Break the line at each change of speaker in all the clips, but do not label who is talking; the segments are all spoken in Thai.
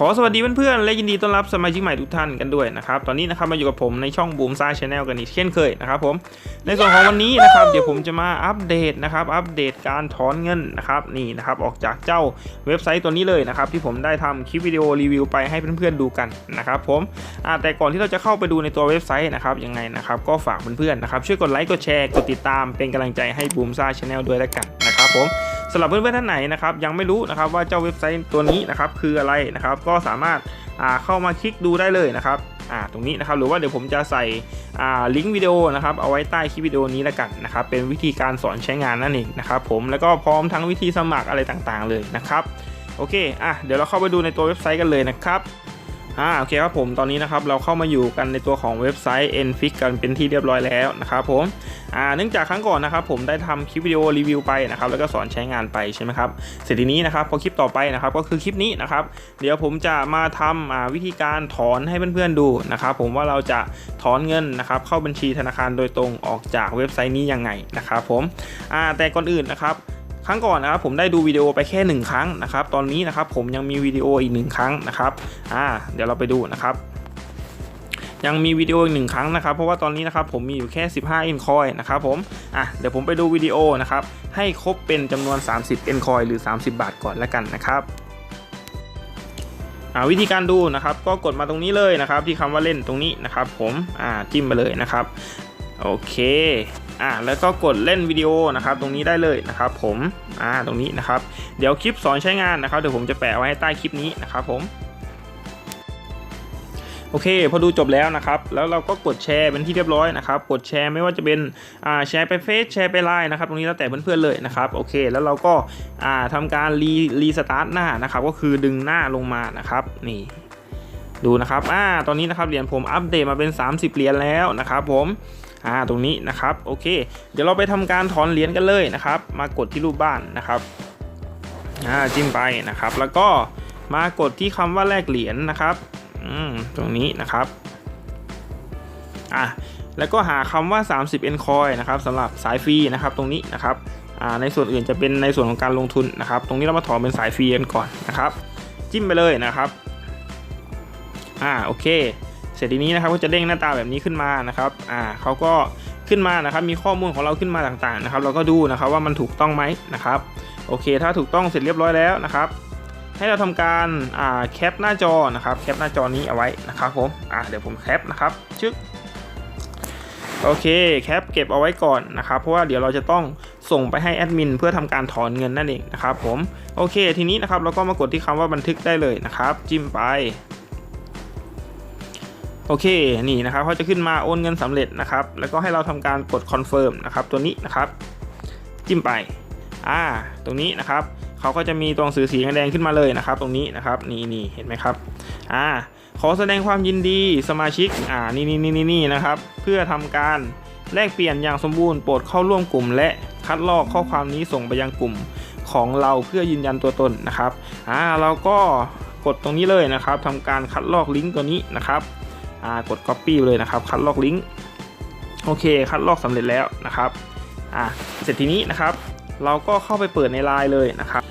ขอสวัสดีเพื่อนๆและยินดีต้อนรับสมาชิกใหม่ทุกท่านกันด้วยนะครับตอนนี้นะครับมาอยู่กับผมในช่องบูมซ่าชาแนลกันอีกเช่นเคยนะครับผมในส่วนของวันนี้นะครับเดี๋ยวผมจะมาอัปเดตนะครับอัปเดตการถอนเงินนะครับนี่นะครับออกจากเจ้าเว็บไซต์ตัวนี้เลยนะครับที่ผมได้ทำคลิปวิดีโอรีวิวไปให้เพื่อนๆดูกันนะครับผมแต่ก่อนที่เราจะเข้าไปดูในตัวเว็บไซต์นะครับยังไงนะครับก็ฝากเพื่อนๆนะครับช่วยกดไลค์กดแชร์กดติดตามเป็นกำลังใจให้บูมซ่าชาแนลด้วยแล้วกันนะครับผม สำหรับเพื่อนๆท่านไหนนะครับยังไม่รู้นะครับว่าเจ้าเว็บไซต์ตัวนี้นะครับคืออะไรนะครับก็สามารถเข้ามาคลิกดูได้เลยนะครับตรงนี้นะครับหรือว่าเดี๋ยวผมจะใส่ลิงก์วิดีโอนะครับเอาไว้ใต้คลิปวิดีโอนี้แล้วกันนะครับเป็นวิธีการสอนใช้งานนั่นเองนะครับผมแล้วก็พร้อมทั้งวิธีสมัครอะไรต่างๆเลยนะครับโอเคอะเดี๋ยวเราเข้าไปดูในตัวเว็บไซต์กันเลยนะครับ อ่าโอเคครับผมตอนนี้นะครับเราเข้ามาอยู่กันในตัวของเว็บไซต์ Nfix กันเป็นที่เรียบร้อยแล้วนะครับผมอ่าเนื่องจากครั้งก่อนนะครับผมได้ทำคลิปวิดีโอรีวิวไปนะครับแล้วก็สอนใช้งานไปใช่ไหมครับเสร็จทีนี้นะครับพอคลิปต่อไปนะครับก็คือคลิปนี้นะครับเดี๋ยวผมจะมาทำอ่าวิธีการถอนให้เพื่อนๆดูนะครับผมว่าเราจะถอนเงินนะครับเข้าบัญชีธนาคารโดยตรงออกจากเว็บไซต์นี้ยังไงนะครับผมอ่าแต่ก่อนอื่นนะครับ ครั้งก่อนนะครับผมได้ดูวิดีโอไปแค่หนึ่งครั้งนะครับ ตอนนี้นะครับผมยังมีวิดีโออีกหนึ่งครั้งนะครับอ่าเดี๋ยวเราไปดูนะครับยังมีวิดีโออีกหนึ่งครั้งนะครับ เพราะว่าตอนนี้นะครับผมมีอยู่แค่ 15 n coin นะครับผมอะเดี๋ยวผมไปดูวิดีโอนะครับ ให้ครบเป็นจำนวน 30 n coin หรือ 30 บาทก่อนแล้วกันนะครับอ่าวิธีการดูนะครับ ก็กดมาตรงนี้เลยนะครับ ที่คำว่าเล่นตรงนี้นะครับ ผมอ่าจิ้มไปเลยนะครับ โอเค อ่าแล้วก็กดเล่นวิดีโอนะครับตรงนี้ได้เลยนะครับผมอ่าตรงนี้นะครับ เดี๋ยวคลิปสอนใช้งานนะครับเดี๋ยวผมจะแปะไว้ให้ใต้คลิปนี้นะครับผมโอเคพอดูจบแล้วนะครับ แล้วเราก็กดแชร์เป็นที่เรียบร้อยนะครับ กดแชร์ไม่ว่าจะเป็นอ่าแชร์ไปเฟซแชร์ไปไลน์นะครับ ตรงนี้แล้วแต่เพื่อนๆเลยนะครับโอเค แล้วเราก็อ่าทำการรีรีสตาร์ทหน้านะครับ ก็คือดึงหน้าลงมานะครับ นี่ ดูนะครับอ่าตอนนี้นะครับเหรียญผมอัปเดตมาเป็น 30เหรียญแล้วนะครับผม อ่าตรงนี้นะครับโอเค เดี๋ยวเราไปทำการถอนเหรียญกันเลยนะครับ มากดที่รูปบ้านนะครับอ่าจิ้มไปนะครับ แล้วก็มากดที่คำว่าแลกเหรียญนะครับอืมตรงนี้นะครับอะแล้วก็หาคำว่า 30 n coin นะครับสำหรับสายฟรีนะครับ ตรงนี้นะครับอ่าในส่วนอื่นจะเป็นในส่วนของการลงทุนนะครับ ตรงนี้เรามาถอนเป็นสายฟรีกันก่อนนะครับ จิ้มไปเลยนะครับอ่าโอเค เสร็จทีนี้นะครับก็จะเด้งหน้าตาแบบนี้ขึ้นมานะครับอ่าเขาก็ขึ้นมานะครับ มีข้อมูลของเราขึ้นมาต่างๆนะครับ เราก็ดูนะครับว่ามันถูกต้องไหมนะครับโอเค ถ้าถูกต้องเสร็จเรียบร้อยแล้วนะครับให้เราทำการอ่าแคปหน้าจอนะครับแคปหน้าจอนี้เอาไว้นะครับผมอ่าเดี๋ยวผมแคปนะครับชึกโอเคแคปเก็บเอาไว้ก่อนนะครับ เพราะว่าเดี๋ยวเราจะต้องส่งไปให้แอดมินเพื่อทำการถอนเงินนั่นเองนะครับผมโอเคทีนี้นะครับเราก็มากดที่คำว่าบันทึกได้เลยนะครับ จิ้มไป โอเคนี่นะครับเขาจะขึ้นมาโอนเงินสำเร็จนะครับ แล้วก็ให้เราทำการกดคอนเฟิร์มนะครับตัวนี้นะครับจิ้มไปอ่าตรงนี้นะครับเขาก็จะมีตัวหนังสือสีแดงขึ้นมาเลยนะครับ ตรงนี้นะครับนี่นี่เห็นไหมครับอ่าขอแสดงความยินดีสมาชิกอ่านี่นี่นี่นี่นะครับ เพื่อทำการแลกเปลี่ยนอย่างสมบูรณ์โปรดเข้าร่วมกลุ่ม และคัดลอกข้อความนี้ส่งไปยังกลุ่มของเราเพื่อยืนยันตัวตนนะครับอ่าเราก็กดตรงนี้เลยนะครับทำการคัดลอกลิงก์ตัวนี้นะครับ กด Copy เลยนะครับ คัดลอกลิงก์โอเค คัดลอกสำเร็จแล้วนะครับอ่าเสร็จทีนี้นะครับ เราก็เข้าไปเปิดในไลน์เลยนะครับ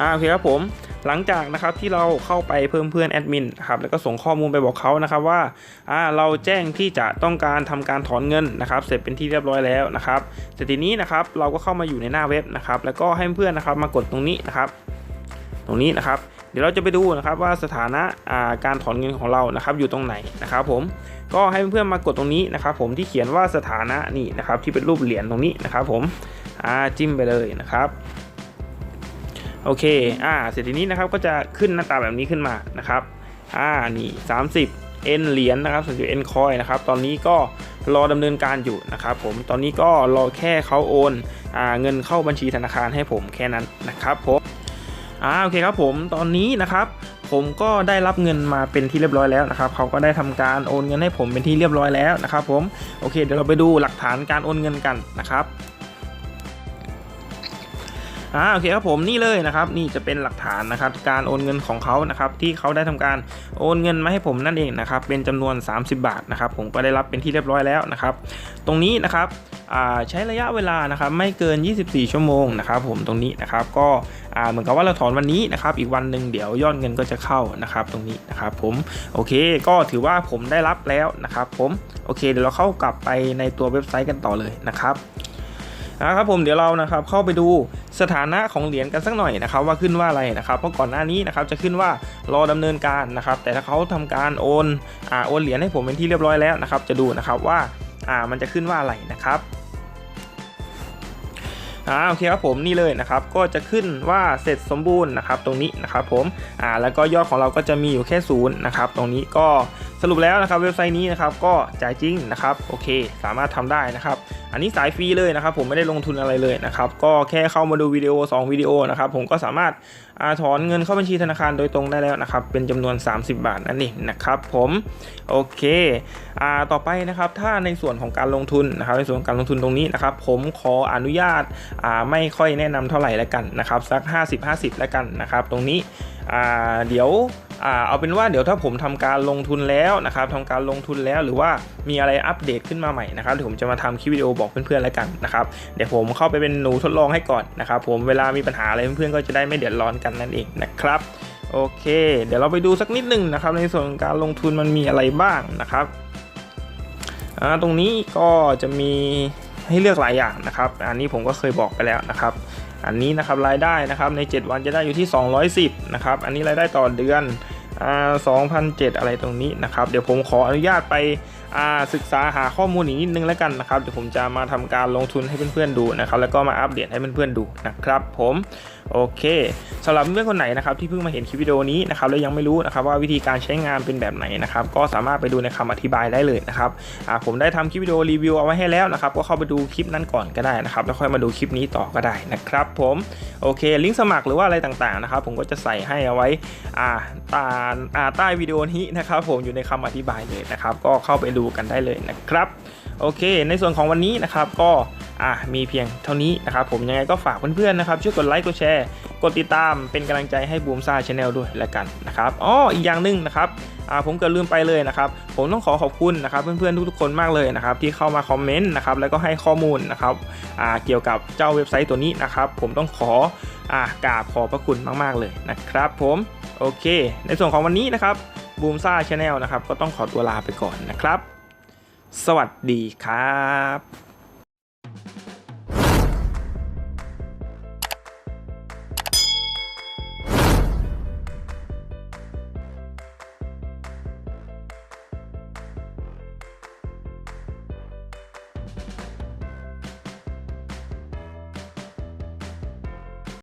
อ่าโอเคครับผมหลังจากนะครับที่เราเข้าไปเพิ่มเพื่อนแอดมินนะครับแล้วก็ส่งข้อมูลไปบอกเขานะครับว่าอ่าเราแจ้งที่จะต้องการทำการถอนเงินนะครับ เสร็จเป็นที่เรียบร้อยแล้วนะครับเสร็จทีนี้นะครับเราก็เข้ามาอยู่ในหน้าเว็บนะครับ แล้วก็ให้เพื่อนนะครับมากดตรงนี้นะครับ ตรงนี้นะครับ เดี๋ยวเราจะไปดูนะครับว่าสถานะาการถอนเงินของเรานะครับอยู่ตรงไหนนะครับผมก็ให้เพื่อนๆมากดตรงนี้นะครับผมที่เขียนว่าสถานะนี่นะครับที่เป็นรูปเหรียญตรงนี้นะครับผมจิ้มไปเลยนะครับโอเคอ่าเสร็จทีนี้นะครับก็จะขึ้นหน้าตาแบบนี้ขึ้นมานะครับอ่านี่30 N เหรียญนะครับ30 N coin นะครับตอนนี้ก็รอดำเนินการอยู่นะครับผมตอนนี้ก็รอแค่เขาโอนอ่าเงินเข้าบัญชีธนาคารให้ผมแค่นั้นนะครับผม อ่าโอเคครับผมตอนนี้นะครับผมก็ได้รับเงินมาเป็นที่เรียบร้อยแล้วนะครับเขาก็ได้ทำการโอนเงินให้ผมเป็นที่เรียบร้อยแล้วนะครับผมโอเคเดี๋ยวเราไปดูหลักฐานการโอนเงินกันนะครับ อ่าโอเคครับผมนี่เลยนะครับนี่จะเป็นหลักฐานนะครับการโอนเงินของเขานะครับที่เขาได้ทำการโอนเงินมาให้ผมนั่นเองนะครับเป็นจำนวน 30 บาทนะครับผมก็ได้รับเป็นที่เรียบร้อยแล้วนะครับตรงนี้นะครับอ่าใช้ระยะเวลานะครับไม่เกิน 24 ชั่วโมงนะครับผมตรงนี้นะครับก็อ่าเหมือนกับว่าเราถอนวันนี้นะครับอีกวันหนึ่งเดี๋ยวยอดเงินก็จะเข้านะครับตรงนี้นะครับผมโอเคก็ถือว่าผมได้รับแล้วนะครับผมโอเคเดี๋ยวเราเข้ากลับไปในตัวเว็บไซต์กันต่อเลยนะครับ นะครับผมเดี๋ยวเรานะครับเข้าไปดูสถานะของเหรียญกันสักหน่อยนะครับว่าขึ้นว่าอะไรนะครับเพราะก่อนหน้านี้นะครับจะขึ้นว่ารอดำเนินการนะครับแต่ถ้าเขาทำการโอนอ่าโอนเหรียญให้ผมเป็นที่เรียบร้อยแล้วนะครับจะดูนะครับว่าอ่ามันจะขึ้นว่าอะไรนะครับอ่าโอเคครับผมนี่เลยนะครับก็จะขึ้นว่าเสร็จสมบูรณ์นะครับตรงนี้นะครับผมอ่าแล้วก็ยอดของเราก็จะมีอยู่แค่ศูนย์นะครับตรงนี้ก็สรุปแล้วนะครับเว็บไซต์นี้นะครับก็จ่ายจริงนะครับโอเค สามารถทำได้นะครับ อันนี้สายฟรีเลยนะครับผมไม่ได้ลงทุนอะไรเลยนะครับก็แค่เข้ามาดูวิดีโอ 2 วิดีโอนะครับผมก็สามารถอาถอนเงินเข้าบัญชีธนาคารโดยตรงได้แล้วนะครับเป็นจำนวน 30 บาทนั่นเองนะครับผมโอเคอ่าต่อไปนะครับถ้าในส่วนของการลงทุนนะครับในส่วนของการลงทุนตรงนี้นะครับผมขออนุญาตอ่าไม่ค่อยแนะนำเท่าไหร่แล้วกันนะครับสัก 50-50 แล้วกันนะครับตรงนี้เดี๋ยวอเอาเป็นว่าเดี๋ยวถ้าผมทำการลงทุนแล้วนะครับทำการลงทุนแล้วหรือว่ามีอะไรอัปเดตขึ้นมาใหม่นะครับเดี๋ยวผมจะมาทำคลิปวิดีโอบอกเพื่อนๆแล้วกันนะครับเดี๋ยวผมเข้าไปเป็นหนูทดลองให้ก่อนนะครับผมเวลามีปัญหาอะไรเพื่อนๆก็จะได้ไม่เดือดร้อนกันนั่นเองนะครับโอเค เดี๋ยวเราไปดูสักนิดหนึ่งนะครับ ในส่วนของการลงทุนมันมีอะไรบ้างนะครับตรงนี้ก็จะมีให้เลือกหลายอย่างนะครับ อันนี้ผมก็เคยบอกไปแล้วนะครับ อันนี้นะครับรายได้นะครับใน 7 วันจะได้อยู่ที่ 210นะครับอันนี้รายได้ต่อเดือนอ่า2,007อะไรตรงนี้นะครับเดี๋ยวผมขออนุญาตไปอ่าศึกษาหาข้อมูลอีกนิดนึงแล้วกันนะครับเดี๋ยวผมจะมาทำการลงทุนให้เพื่อนๆดูนะครับแล้วก็มาอัปเดตให้เพื่อนๆดูนะครับผม โอเคสำหรับเพื่อนคนไหนนะครับที่เพิ่งมาเห็นคลิปวิดีโอนี้นะครับแล้วยังไม่รู้นะครับว่าวิธีการใช้งานเป็นแบบไหนนะครับก็สามารถไปดูในคำอธิบายได้เลยนะครับผมได้ทำคลิปวิดีโอรีวิวเอาไว้ให้แล้วนะครับก็เข้าไปดูคลิปนั้นก่อนก็ได้นะครับแล้วค่อยมาดูคลิปนี้ต่อก็ได้นะครับผมโอเคลิงก์สมัครหรือว่าอะไรต่างๆนะครับผมก็จะใส่ให้เอาไว้อ่าตาอ่าใต้วิดีโอนี้นะครับผมอยู่ในคำอธิบายเลยนะครับก็เข้าไปดูกันได้เลยนะครับ โอเค ในส่วนของวันนี้นะครับก็อะมีเพียงเท่านี้นะครับผมยังไงก็ฝากเพื่อนๆนะครับช่วยกดไลค์กดแชร์ กดติดตามเป็นกำลังใจให้บูมซ่าชาแนลด้วยแล้วกันนะครับอ๋ออีกอย่างหนึ่งนะครับอ่าผมเกิดลืมไปเลยนะครับ ผมต้องขอขอบคุณนะครับเพื่อนๆทุกๆคนมากเลยนะครับที่เข้ามาคอมเมนต์นะครับแล้วก็ให้ข้อมูลนะครับอ่าเกี่ยวกับเจ้าเว็บไซต์ตัวนี้นะครับ ผมต้องขออ่ากราบขอบพระคุณมากๆเลยนะครับ ผมโอเค ในส่วนของวันนี้นะครับบูมซ่าชาแนลนะครับก็ต้องขอตัวลาไปก่อนนะครับ สวัสดีครับ